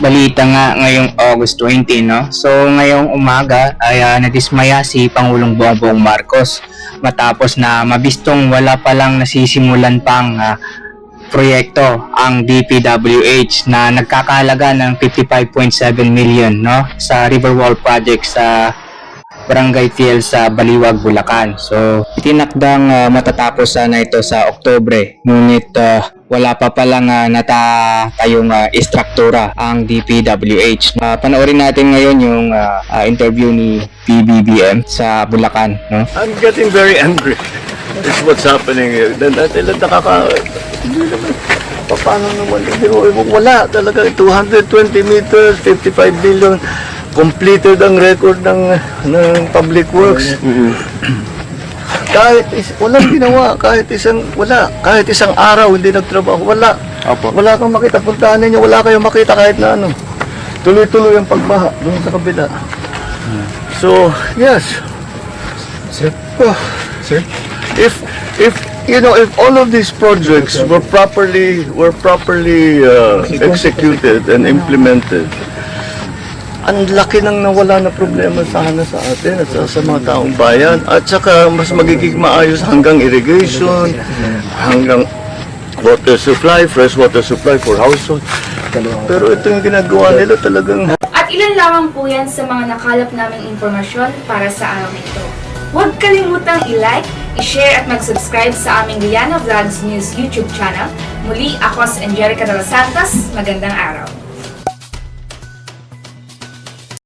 balita nga ngayong August 20, no? So, ngayong umaga ay ah, nadismaya si Pangulong Bongbong Marcos matapos na mabistong wala pa lang nasisimulan pang ah, proyekto ang DPWH na nagkakahalaga ng 55.7 million, no? Sa Riverwall Project sa Barangay Fiel sa Baliwag, Bulacan. So, itinakdang ah, matatapos sana ito sa Oktobre. Ngunit ah, wala pa palang uh, natatayong uh, istruktura ang DPWH. Uh, panoorin natin ngayon yung ah, ah, interview ni PBBM sa Bulacan. No? I'm getting very angry. It's what's happening lang nakaka... Hindi Paano naman? Wala talaga. 220 meters, 55 billion. Completed ang record ng ng public works. Kahit is, walang ginawa, kahit isang wala, kahit isang araw hindi nagtrabaho, wala. Opo. Wala kang makita, puntahan ninyo, wala kayong makita kahit na ano. Tuloy-tuloy ang pagbaha doon sa kabila. So, yes. Sir, Oh, sir, if if you know if all of these projects were properly were properly uh, executed and implemented ang laki nang nawala na problema sana sa atin at sa, sa mga taong bayan at saka mas magiging maayos hanggang irrigation hanggang water supply fresh water supply for household pero ito yung ginagawa nila talagang At ilan lamang po yan sa mga nakalap naming impormasyon para sa araw na ito. Huwag kalimutang i-like, i-share at mag-subscribe sa aming Liana Vlogs News YouTube channel. Muli, ako si Angelica de los Santos. Magandang araw.